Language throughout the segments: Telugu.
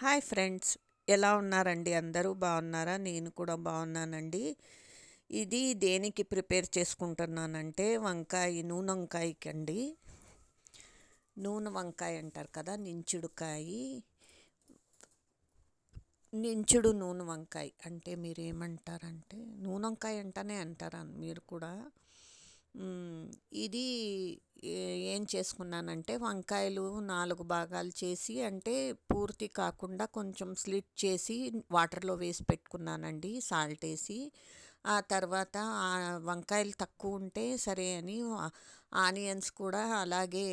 Hi friends. ఎలా ఉన్నారండి? అందరూ బాగున్నారా? నేను కూడా బాగున్నానండి. ఇది దేనికి ప్రిపేర్ చేసుకుంటున్నానంటే వంకాయ నూనె వంకాయకి అండి నూనె వంకాయ అంటారు కదా నించుడుకాయ. నించుడు నూనె వంకాయ అంటే మీరు ఏమంటారంటే నూనె వంకాయ అంటేనే అంటారా మీరు కూడా? ఇది ఏం చేసుకున్నానంటే వంకాయలు నాలుగు భాగాలు చేసి అంటే పూర్తి కాకుండా కొంచెం స్లిట్ చేసి వాటర్లో వేసి పెట్టుకున్నానండి సాల్ట్ వేసి. ఆ తర్వాత వంకాయలు తక్కువ ఉంటే సరే అని ఆనియన్స్ కూడా అలాగే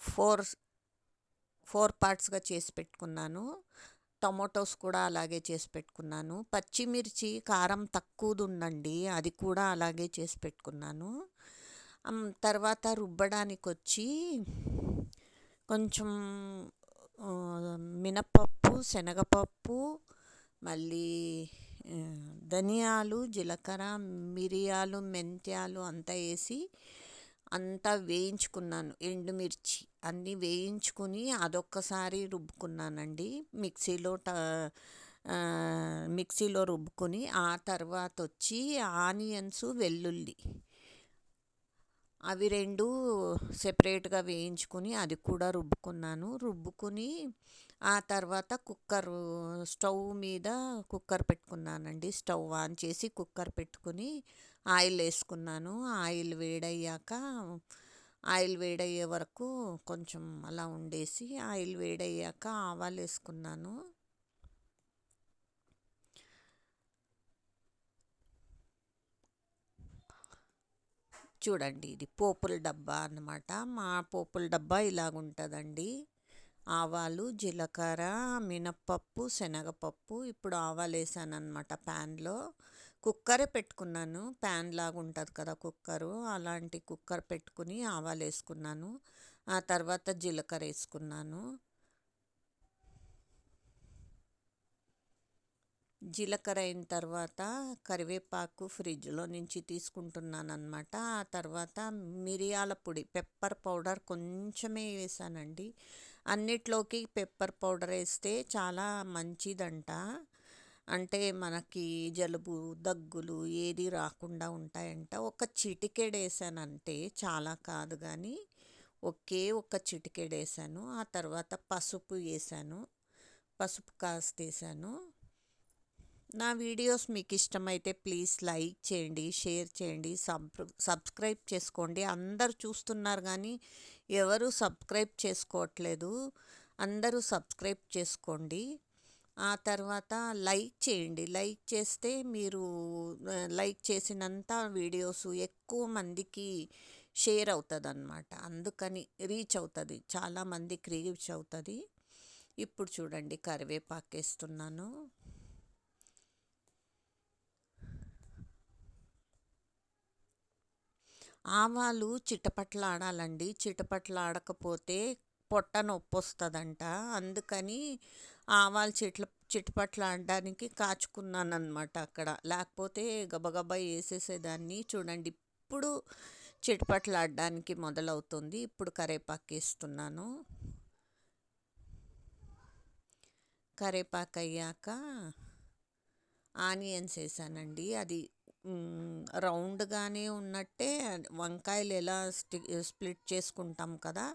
ఫోర్ ఫోర్ పార్ట్స్గా చేసి పెట్టుకున్నాను. టొమాటోస్ కూడా అలాగే చేసి పెట్టుకున్నాను. పచ్చిమిర్చి కారం తక్కువది ఉందండి అది కూడా అలాగే చేసి పెట్టుకున్నాను. తర్వాత రుబ్బడానికి వచ్చి కొంచెం మినపప్పు శనగపప్పు మళ్ళీ ధనియాలు జీలకర్ర మిరియాలు మెంత్యాలు అంతా వేసి అంతా వేయించుకున్నాను. ఎండుమిర్చి అన్నీ వేయించుకుని అదొక్కసారి రుబ్బుకున్నానండి. మిక్సీలో ట మిక్సీలో రుబ్బుకొని ఆ తర్వాత వచ్చి ఆనియన్స్ వెల్లుల్లి అవి రెండు సెపరేట్గా వేయించుకుని అది కూడా రుబ్బుకున్నాను. రుబ్బుకుని ఆ తర్వాత కుక్కర్ స్టవ్ మీద కుక్కర్ పెట్టుకున్నానండి. స్టవ్ ఆన్ చేసి కుక్కర్ పెట్టుకుని ఆయిల్ వేసుకున్నాను. ఆయిల్ వేడయ్యాక ఆయిల్ వేడయ్యే వరకు కొంచెం అలా ఉండేసి ఆయిల్ వేడయ్యాక ఆవాలు వేసుకున్నాను. చూడండి. ఇది పోపుల డబ్బా అన్నమాట. మా పోపుల డబ్బా ఇలాగుంటుందండి. ఆవాలు జీలకర్ర మినప్పప్పు శనగపప్పు ఇప్పుడు ఆవాలు వేసాను అనమాట ప్యాన్లో. కుక్కరే పెట్టుకున్నాను. ప్యాన్ లాగా ఉంటుంది కదా కుక్కరు. అలాంటి కుక్కర్ పెట్టుకుని ఆవాలు వేసుకున్నాను ఆ తర్వాత జీలకర్ర వేసుకున్నాను. జీలకర్ర అయిన తర్వాత కరివేపాకు ఫ్రిడ్జ్లో నుంచి తీసుకుంటున్నాను అనమాట ఆ తర్వాత మిరియాల పొడి పెప్పర్ పౌడర్ కొంచెమే వేసానండి. అన్నిట్లోకి పెప్పర్ పౌడర్ వేస్తే చాలా మంచిదంట. అంటే మనకి జలుబు దగ్గులు ఏది రాకుండా ఉంటాయంట. ఒక చిటికెడు వేసానంటే చాలా కాదు కానీ ఒకే ఒక చిటికెడు వేసాను. ఆ తర్వాత పసుపు వేసాను. పసుపు కాస్త వేసాను. నా వీడియోస్ మీకు ఇష్టమైతే ప్లీజ్ లైక్ చేయండి షేర్ చేయండి సబ్ సబ్స్క్రైబ్ చేసుకోండి. అందరు చూస్తున్నారు కానీ ఎవరు సబ్స్క్రైబ్ చేసుకోవట్లేదు అందరూ సబ్స్క్రైబ్ చేసుకోండి. ఆ తర్వాత లైక్ చేయండి. లైక్ చేస్తే మీరు లైక్ చేసినంత వీడియోస్ ఎక్కువ మందికి షేర్ అవుతుంది అనమాట అందుకని రీచ్ అవుతుంది చాలామందికి రీచ్ అవుతుంది. ఇప్పుడు చూడండి కరివేపాకు వేస్తున్నాను ఆవాలు చిటపట్లాడాలండి. చిటపట్లాడకపోతే పొట్ట నొప్పి వస్తుందంట అందుకని ఆవాలు చిట్ల చిటపట్లాడడానికి కాచుకున్నాను అనమాట అక్కడ. లేకపోతే గబగబా వేసేసేదాన్ని చూడండి ఇప్పుడు చిటపట్లాడడానికి మొదలవుతుంది. ఇప్పుడు కరేపాకు వేస్తున్నాను కరేపాకు అయ్యాక ఆనియన్స్ వేసానండి అది రౌండ్గానే ఉన్నట్టే వంకాయలు ఎలా స్ప్లిట్ చేసుకుంటాం కదా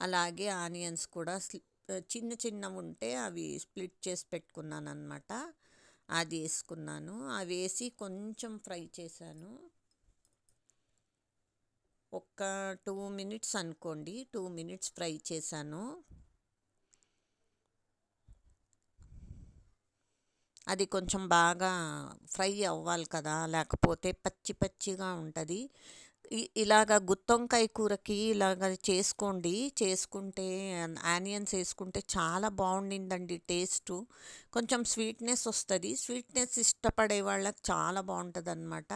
అలాగే ఆనియన్స్ కూడా చిన్న చిన్నవి ఉంటే అవి స్ప్లిట్ చేసి పెట్టుకున్నాను అనమాట అది వేసుకున్నాను. అవి వేసి కొంచెం ఫ్రై చేశాను. ఒక టూ మినిట్స్ అనుకోండి. టూ మినిట్స్ ఫ్రై చేశాను. అది కొంచెం బాగా ఫ్రై అవ్వాలి కదా లేకపోతే పచ్చి పచ్చిగా ఉంటుంది. ఇలాగ గుత్తొంకాయ కూరకి ఇలాగ చేసుకోండి. చేసుకుంటే ఆనియన్స్ వేసుకుంటే చాలా బాగుండిందండి టేస్టు. కొంచెం స్వీట్నెస్ వస్తుంది. స్వీట్నెస్ ఇష్టపడే వాళ్ళకి చాలా బాగుంటుంది అనమాట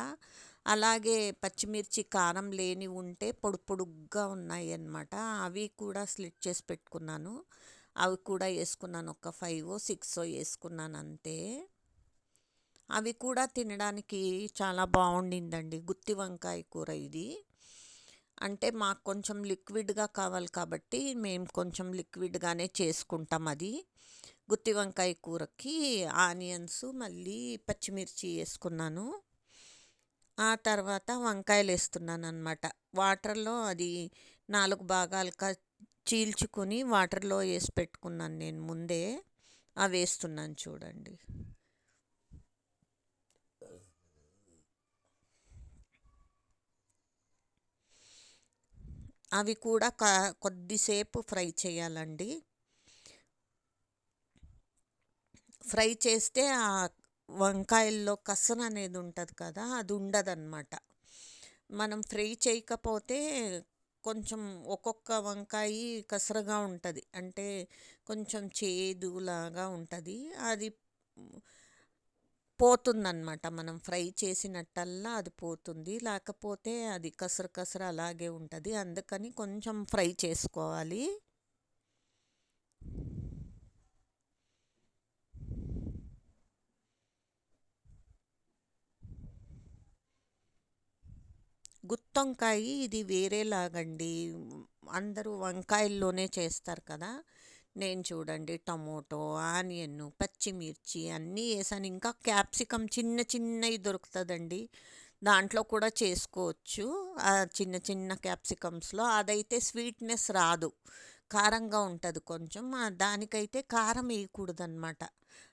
అలాగే పచ్చిమిర్చి కారం లేని ఉంటే పొడు పొడుగ్గా ఉన్నాయి అన్నమాట అవి కూడా స్లిట్ చేసి పెట్టుకున్నాను. అవి కూడా వేసుకున్నాను. ఒక ఫైవ్ సిక్స్ వేసుకున్నాను అంతే అవి కూడా తినడానికి చాలా బాగుండిందండి. గుత్తి వంకాయ కూర ఇది. అంటే మాకు కొంచెం లిక్విడ్గా కావాలి కాబట్టి మేము కొంచెం లిక్విడ్గానే చేసుకుంటాం అది. గుత్తి వంకాయ కూరకి ఆనియన్స్ మళ్ళీ పచ్చిమిర్చి వేసుకున్నాను. ఆ తర్వాత వంకాయలు వేస్తున్నాను అనమాట వాటర్లో అది నాలుగు భాగాలుగా చీల్చుకొని వాటర్లో వేసి పెట్టుకున్నాను నేను ముందే. అవి వేస్తున్నాను చూడండి. అవి కూడా క కొద్దిసేపు ఫ్రై చేయాలండి. ఫ్రై చేస్తే ఆ వంకాయల్లో కసన అనేది ఉంటుంది కదా అది ఉండదన్నమాట. మనం ఫ్రై చేయకపోతే కొంచెం ఒక్కొక్క వంకాయ కసరగా ఉంటుంది. అంటే కొంచెం చేదులాగా ఉంటుంది. అది పోతుందన్నమాట. మనం ఫ్రై చేసినట్టల్లా అది పోతుంది. లేకపోతే అది కసర కసర అలాగే ఉంటుంది. అందుకని కొంచెం ఫ్రై చేసుకోవాలి. గుత్తొంకాయ ఇది వేరేలాగండి. అందరూ వంకాయల్లోనే చేస్తారు కదా. నేను చూడండి టమోటో ఆనియన్ పచ్చిమిర్చి అన్నీ వేసాను. ఇంకా క్యాప్సికమ్ చిన్న చిన్నవి దొరుకుతుందండి. దాంట్లో కూడా చేసుకోవచ్చు. ఆ చిన్న చిన్న క్యాప్సికమ్స్లో అదైతే స్వీట్నెస్ రాదు. కారంగా ఉంటుంది కొంచెం. దానికైతే కారం వేయకూడదన్నమాట.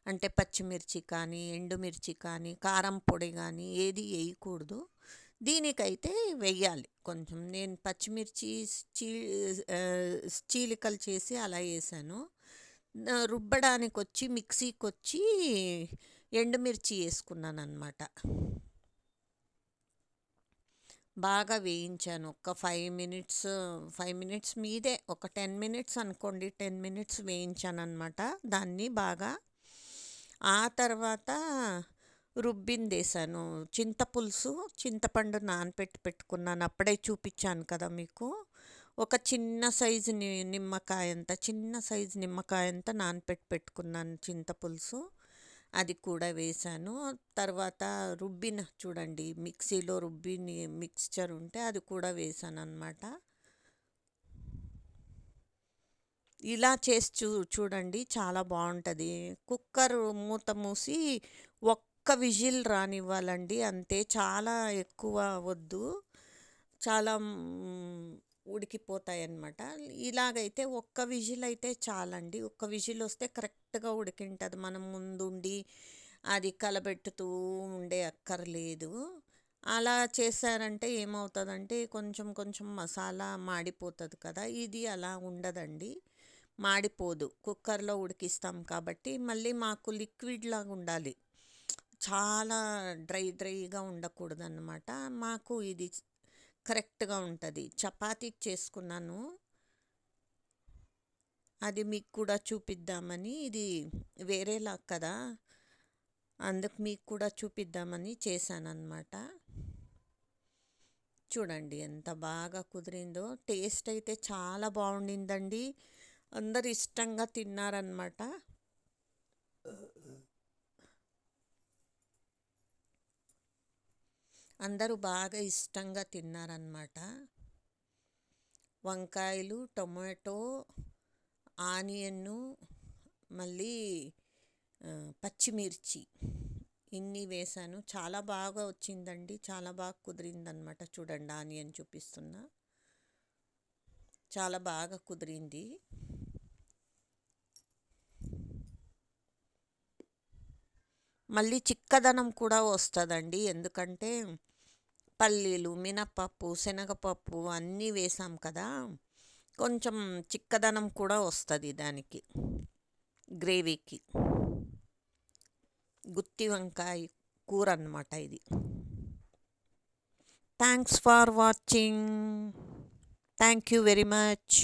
అంటే పచ్చిమిర్చి కానీ ఎండుమిర్చి కానీ కారం పొడి కానీ ఏది వేయకూడదు. దీనికైతే వెయ్యాలి. కొంచెం నేను పచ్చిమిర్చి చీ చీలికలు చేసి అలా వేసాను. రుబ్బడానికి వచ్చి మిక్సీకి వచ్చి ఎండుమిర్చి వేసుకున్నాను అనమాట బాగా వేయించాను. ఒక ఫైవ్ మినిట్స్ ఫైవ్ మినిట్స్ మీదే ఒక టెన్ మినిట్స్ అనుకోండి టెన్ మినిట్స్ వేయించాను అనమాట దాన్ని బాగా ఆ తర్వాత రుబ్బిందేశాను. చింతపులుసు చింతపండు నానపెట్టి పెట్టుకున్నాను. అప్పుడే చూపించాను కదా మీకు. ఒక చిన్న సైజు నిమ్మకాయ అంత చిన్న సైజు నిమ్మకాయ అంతా నానపెట్టి పెట్టుకున్నాను చింతపులుసు అది కూడా వేసాను తర్వాత రుబ్బిన చూడండి మిక్సీలో రుబ్బిని మిక్స్చర్ ఉంటే అది కూడా వేసాను అనమాట ఇలా చేసి చూ చూడండి చాలా బాగుంటుంది. కుక్కర్ మూత మూసి ఒక్క ఒక్క విజిల్ రానివ్వాలండి. అంతే చాలా ఎక్కువ వద్దు. చాలా ఉడికిపోతాయి అన్నమాట ఇలాగైతే ఒక్క విజిల్ అయితే చాలండి. ఒక్క విజిల్ వస్తే కరెక్ట్గా ఉడికింటుంది. మనం ముందుండి అది కలబెట్టుతూ ఉండే అక్కర్లేదు. అలా చేశారంటే ఏమవుతుందంటే కొంచెం కొంచెం మసాలా మాడిపోతుంది కదా. ఇది అలా ఉండదండి. మాడిపోదు. కుక్కర్లో ఉడికిస్తాం కాబట్టి మళ్ళీ మాకు లిక్విడ్ లాగా ఉండాలి. చాలా డ్రై డ్రైగా ఉండకూడదు అన్నమాట మాకు ఇది కరెక్ట్గా ఉంటుంది. చపాతీ చేసుకున్నాను. అది మీకు కూడా చూపిద్దామని. ఇది వేరేలా కదా. అందుకు మీకు కూడా చూపిద్దామని చేశానన్నమాట. చూడండి ఎంత బాగా కుదిరిందో. టేస్ట్ అయితే చాలా బాగుండిందండి. అందరు ఇష్టంగా తిన్నారనమాట అందరూ బాగా ఇష్టంగా తిన్నారనమాట వంకాయలు టొమాటో ఆనియన్ను మళ్ళీ పచ్చిమిర్చి ఇన్ని వేసాను. చాలా బాగా వచ్చిందండి. చాలా బాగా కుదిరిందనమాట చూడండి ఆనియన్ చూపిస్తున్నా. చాలా బాగా కుదిరింది. మళ్ళీ చిక్కదనం కూడా వస్తుందండి. ఎందుకంటే పల్లీలు మినపప్పు శనగపప్పు అన్నీ వేసాం కదా. కొంచెం చిక్కదనం కూడా వస్తుంది దానికి గ్రేవీకి. గుత్తి వంకాయ కూర అన్నమాట ఇది. Thanks for watching thank you very much